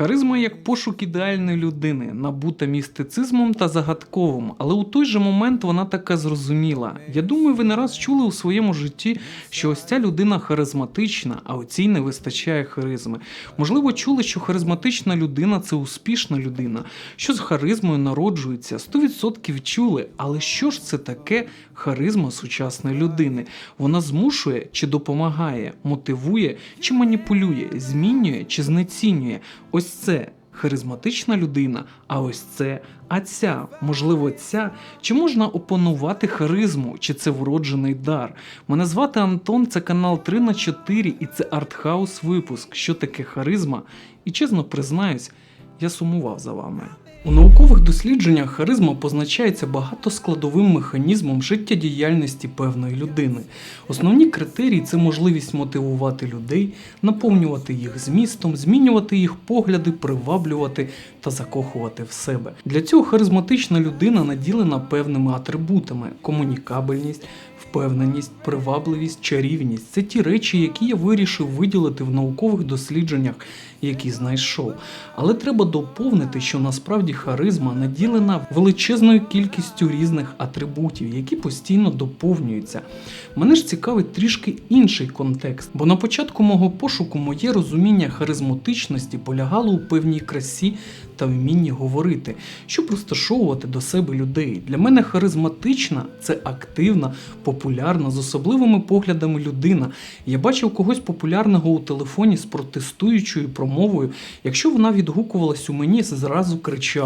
Харизма як пошук ідеальної людини, набута містицизмом та загадковим, але у той же момент вона така зрозуміла. Я думаю, ви не раз чули у своєму житті, що ось ця людина харизматична, а у цій не вистачає харизми. Можливо, чули, що харизматична людина це успішна людина, що з харизмою народжується. 100% чули, але що ж це таке харизма сучасної людини? Вона змушує чи допомагає, мотивує чи маніпулює, змінює чи знецінює. Ось це харизматична людина, а ось це. А ця, можливо, ця, чи можна опанувати харизму, чи це вроджений дар? Мене звати Антон, це канал 3 на 4 і це артхаус випуск. Що таке харизма? І чесно признаюсь, я сумував за вами. У наукових дослідженнях харизма позначається багатоскладовим механізмом життєдіяльності певної людини. Основні критерії це можливість мотивувати людей, наповнювати їх змістом, змінювати їх погляди, приваблювати та закохувати в себе. Для цього харизматична людина наділена певними атрибутами: комунікабельність, впевненість, привабливість, чарівність це ті речі, які я вирішив виділити в наукових дослідженнях, які знайшов. Але треба доповнити, що насправді харизма наділена величезною кількістю різних атрибутів, які постійно доповнюються. Мене ж цікавить трішки інший контекст, бо на початку мого пошуку моє розуміння харизматичності полягало у певній красі та вмінні говорити, щоб розташовувати до себе людей. Для мене харизматична це активна, популярна, з особливими поглядами людина. Я бачив когось популярного у телефоні з протестуючою промовою. Якщо вона відгукувалась у мені, зразу кричав.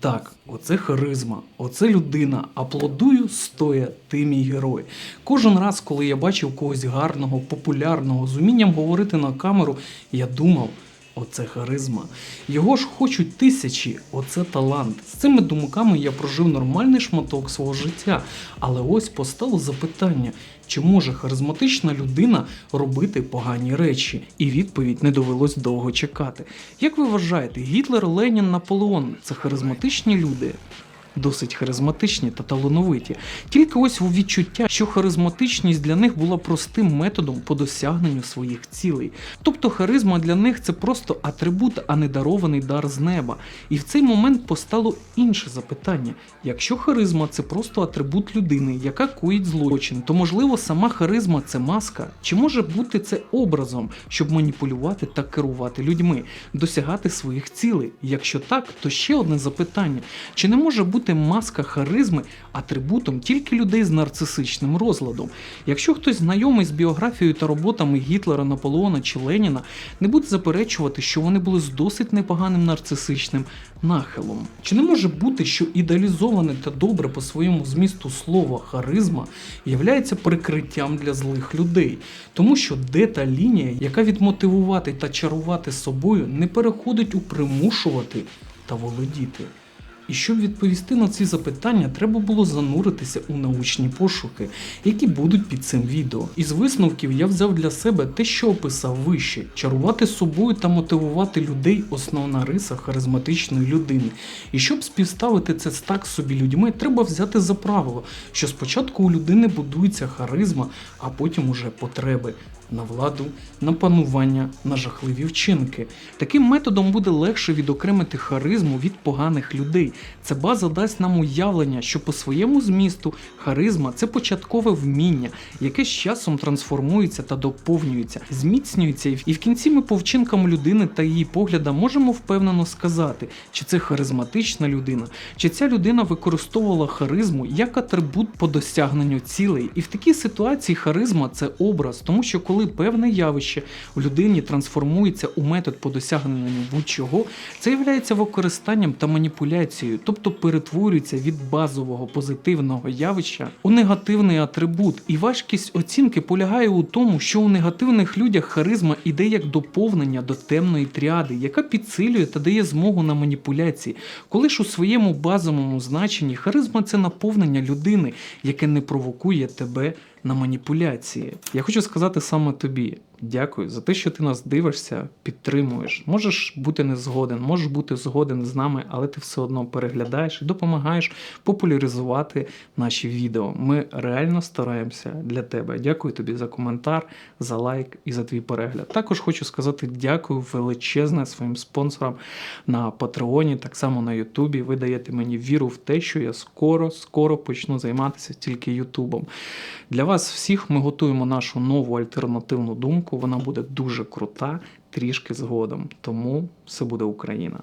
Так, оце харизма, оце людина. Аплодую стоя, ти мій герой. Кожен раз, коли я бачив когось гарного, популярного, з умінням говорити на камеру, я думав. Оце харизма. Його ж хочуть тисячі, оце талант. З цими думками я прожив нормальний шматок свого життя. Але ось постало запитання, чи може харизматична людина робити погані речі? І відповідь не довелось довго чекати. Як ви вважаєте, Гітлер, Ленін, Наполеон це харизматичні люди? Досить харизматичні та талановиті. Тільки ось у відчуття, що харизматичність для них була простим методом по досягненню своїх цілей. Тобто харизма для них це просто атрибут, а не дарований дар з неба. І в цей момент постало інше запитання: якщо харизма це просто атрибут людини, яка коїть злочин, то можливо сама харизма це маска, чи може бути це образом, щоб маніпулювати та керувати людьми, досягати своїх цілей? Якщо так, то ще одне запитання: чи не може бути маска харизми атрибутом тільки людей з нарцисичним розладом? Якщо хтось знайомий з біографією та роботами Гітлера, Наполеона чи Леніна, не буде заперечувати, що вони були з досить непоганим нарцисичним нахилом. Чи не може бути, що ідеалізоване та добре по своєму змісту слово харизма являється прикриттям для злих людей, тому що де та лінія, яка відмотивувати та чарувати собою, не переходить у примушувати та володіти? І щоб відповісти на ці запитання, треба було зануритися у научні пошуки, які будуть під цим відео. Із висновків я взяв для себе те, що описав вище: чарувати собою та мотивувати людей основна риса харизматичної людини. І щоб співставити це з так собі людьми, треба взяти за правило, що спочатку у людини будується харизма, а потім уже потреби. На владу, на панування, на жахливі вчинки. Таким методом буде легше відокремити харизму від поганих людей. Це база дасть нам уявлення, що по своєму змісту харизма це початкове вміння, яке з часом трансформується та доповнюється, зміцнюється, і в кінці ми по вчинкам людини та її поглядам можемо впевнено сказати, чи це харизматична людина, чи ця людина використовувала харизму як атрибут по досягненню цілей. І в такій ситуації харизма це образ, тому що коли певне явище в людині трансформується у метод по досягненню будь-чого, це є використанням та маніпуляцією, тобто перетворюється від базового позитивного явища у негативний атрибут. І важкість оцінки полягає у тому, що у негативних людях харизма іде як доповнення до темної тріади, яка підсилює та дає змогу на маніпуляції. Коли ж у своєму базовому значенні харизма це наповнення людини, яке не провокує тебе на маніпуляції. Я хочу сказати саме тобі. Дякую за те, що ти нас дивишся, підтримуєш. Можеш бути не згоден, можеш бути згоден з нами, але ти все одно переглядаєш і допомагаєш популяризувати наші відео. Ми реально стараємося для тебе. Дякую тобі за коментар, за лайк і за твій перегляд. Також хочу сказати дякую величезне своїм спонсорам на Патреоні, так само на Ютубі. Ви даєте мені віру в те, що я скоро, скоро почну займатися тільки Ютубом. Для вас всіх ми готуємо нашу нову альтернативну думку. Вона буде дуже крута, трішки згодом. Тому все буде Україна.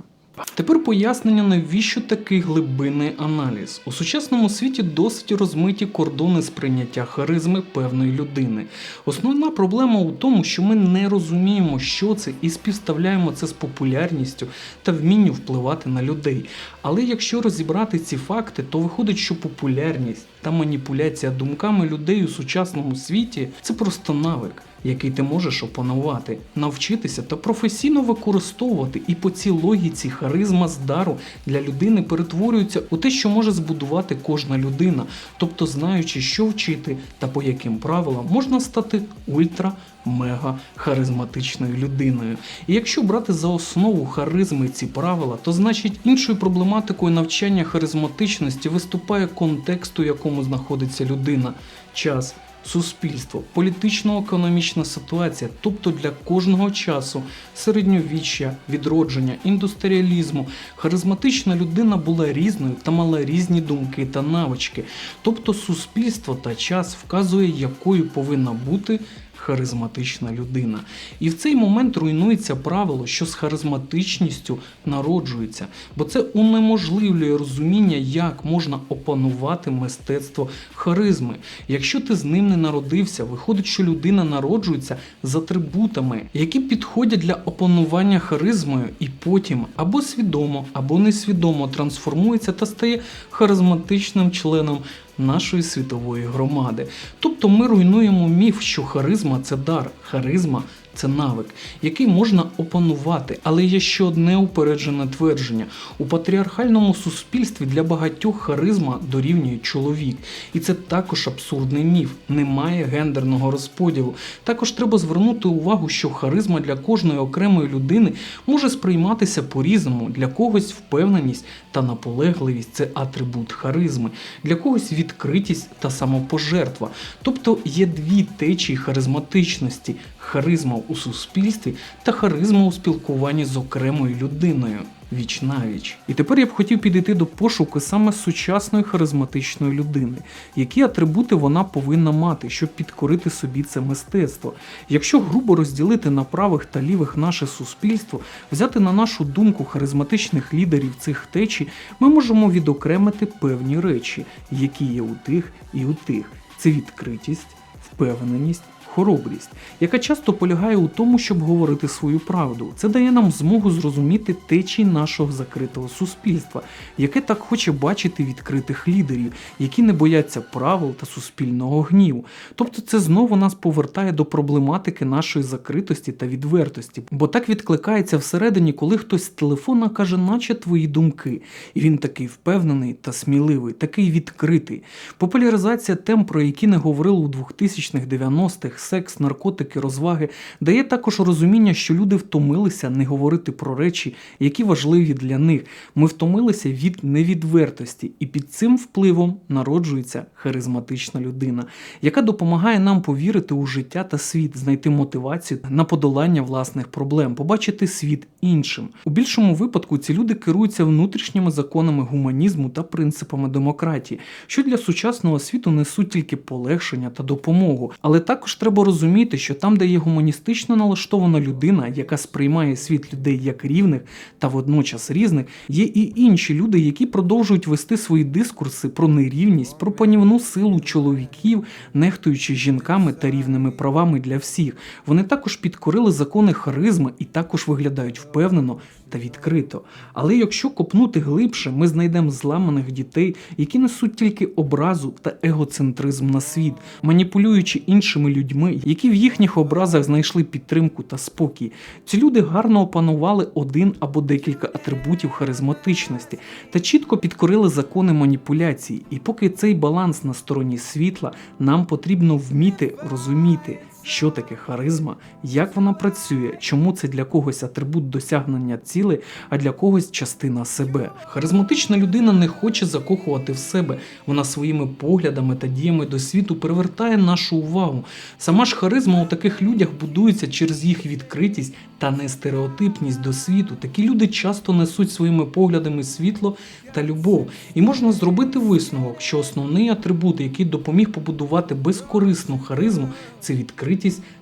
Тепер пояснення, навіщо такий глибинний аналіз. У сучасному світі досить розмиті кордони сприйняття харизми певної людини. Основна проблема у тому, що ми не розуміємо, що це, і співставляємо це з популярністю та вмінню впливати на людей. Але якщо розібрати ці факти, то виходить, що популярність та маніпуляція думками людей у сучасному світі це просто навик який ти можеш опанувати, навчитися та професійно використовувати. І по цій логіці харизма з дару для людини перетворюється у те, що може збудувати кожна людина, тобто знаючи, що вчити та по яким правилам можна стати ультра. Мега харизматичною людиною. І якщо брати за основу харизми ці правила, то значить іншою проблематикою навчання харизматичності виступає контекст, у якому знаходиться людина, час, суспільство, політично-економічна ситуація, тобто для кожного часу середньовіччя, відродження, індустріалізму, харизматична людина була різною та мала різні думки та навички. Тобто суспільство та час вказує, якою повинна бути харизматична людина. І в цей момент руйнується правило, що з харизматичністю народжується, бо це унеможливлює розуміння, як можна опанувати мистецтво харизми. Якщо ти з ним не народився, виходить, що людина народжується з атрибутами, які підходять для опанування харизмою, і потім або свідомо, або несвідомо трансформується та стає харизматичним членом нашої світової громади. Тобто ми руйнуємо міф, що харизма це дар, харизма це навик, який можна опанувати, але є ще одне упереджене твердження: у патріархальному суспільстві для багатьох харизма дорівнює чоловік, і це також абсурдний міф. Немає гендерного розподілу. Також треба звернути увагу, що харизма для кожної окремої людини може сприйматися по-різному. Для когось впевненість та наполегливість це атрибут харизми, для когось відкритість та самопожертва. Тобто є дві течії харизматичності харизма у суспільстві та харизма у спілкуванні з окремою людиною віч навіч. І тепер я б хотів підійти до пошуку саме сучасної харизматичної людини, які атрибути вона повинна мати, щоб підкорити собі це мистецтво. Якщо грубо розділити на правих та лівих наше суспільство, взяти на нашу думку харизматичних лідерів цих течій, ми можемо відокремити певні речі, які є у тих і у тих. Це відкритість, впевненість хоробрість, яка часто полягає у тому, щоб говорити свою правду. Це дає нам змогу зрозуміти течії нашого закритого суспільства, яке так хоче бачити відкритих лідерів, які не бояться правил та суспільного гніву. Тобто, це знову нас повертає до проблематики нашої закритості та відвертості, бо так відкликається всередині, коли хтось з телефона каже, наче твої думки, і він такий впевнений та сміливий, такий відкритий. Популяризація тем, про які не говорили у 2000-х 90-х, секс, наркотики, розваги, дає також розуміння, що люди втомилися не говорити про речі, які важливі для них. Ми втомилися від невідвертості, і під цим впливом народжується харизматична людина, яка допомагає нам повірити у життя та світ, знайти мотивацію на подолання власних проблем, побачити світ іншим. У більшому випадку ці люди керуються внутрішніми законами гуманізму та принципами демократії, що для сучасного світу несуть тільки полегшення та допомогу, але також треба треба розуміти, що там, де є гуманістично налаштована людина, яка сприймає світ людей як рівних та водночас різних, є і інші люди, які продовжують вести свої дискурси про нерівність, про панівну силу чоловіків, нехтуючи жінками та рівними правами для всіх. Вони також підкорили закони харизми і також виглядають впевнено та відкрито. Але якщо копнути глибше, ми знайдемо зламаних дітей, які несуть тільки образу та егоцентризм на світ, маніпулюючи іншими людьми, які в їхніх образах знайшли підтримку та спокій. Ці люди гарно опанували один або декілька атрибутів харизматичності та чітко підкорили закони маніпуляції. І поки цей баланс на стороні світла, нам потрібно вміти розуміти що таке харизма, як вона працює, чому це для когось атрибут досягнення цілей, а для когось частина себе. Харизматична людина не хоче закохувати в себе. Вона своїми поглядами та діями до світу привертає нашу увагу. Сама ж харизма у таких людях будується через їх відкритість та нестереотипність до світу. Такі люди часто несуть своїми поглядами світло та любов. І можна зробити висновок, що основний атрибут, який допоміг побудувати безкорисну харизму, це відкритість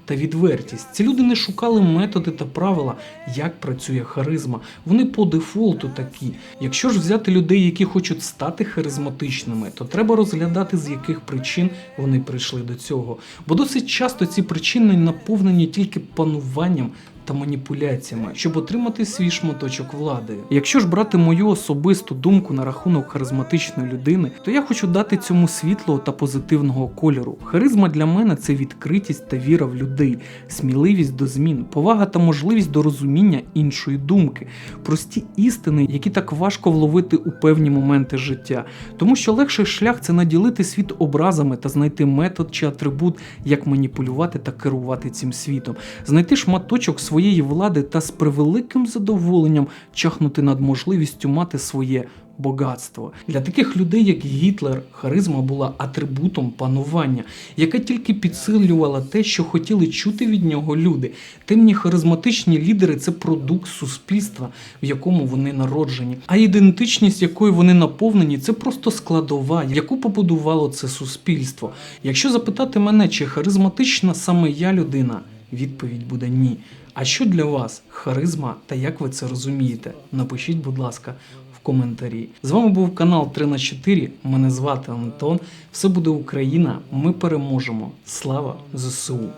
та відвертість. Ці люди не шукали методи та правила, як працює харизма. Вони по дефолту такі. Якщо ж взяти людей, які хочуть стати харизматичними, то треба розглядати, з яких причин вони прийшли до цього. Бо досить часто ці причини наповнені тільки пануванням та маніпуляціями, щоб отримати свій шматочок влади. Якщо ж брати мою особисту думку на рахунок харизматичної людини, то я хочу дати цьому світлого та позитивного кольору. Харизма для мене це відкритість та віра в людей, сміливість до змін, повага та можливість до розуміння іншої думки, прості істини, які так важко вловити у певні моменти життя. Тому що легший шлях це наділити світ образами та знайти метод чи атрибут, як маніпулювати та керувати цим світом, знайти шматочок своєї влади та з превеликим задоволенням чахнути над можливістю мати своє. Багатство для таких людей, як Гітлер, харизма була атрибутом панування, яке тільки підсилювала те, що хотіли чути від нього люди. Темні харизматичні лідери це продукт суспільства, в якому вони народжені. А ідентичність, якою вони наповнені, це просто складова, яку побудувало це суспільство. Якщо запитати мене, чи харизматична саме я людина, відповідь буде ні. А що для вас харизма та як ви це розумієте? Напишіть, будь ласка, в коментарі. З вами був канал 3 на 4 Мене звати Антон. Все буде Україна. Ми переможемо. Слава ЗСУ!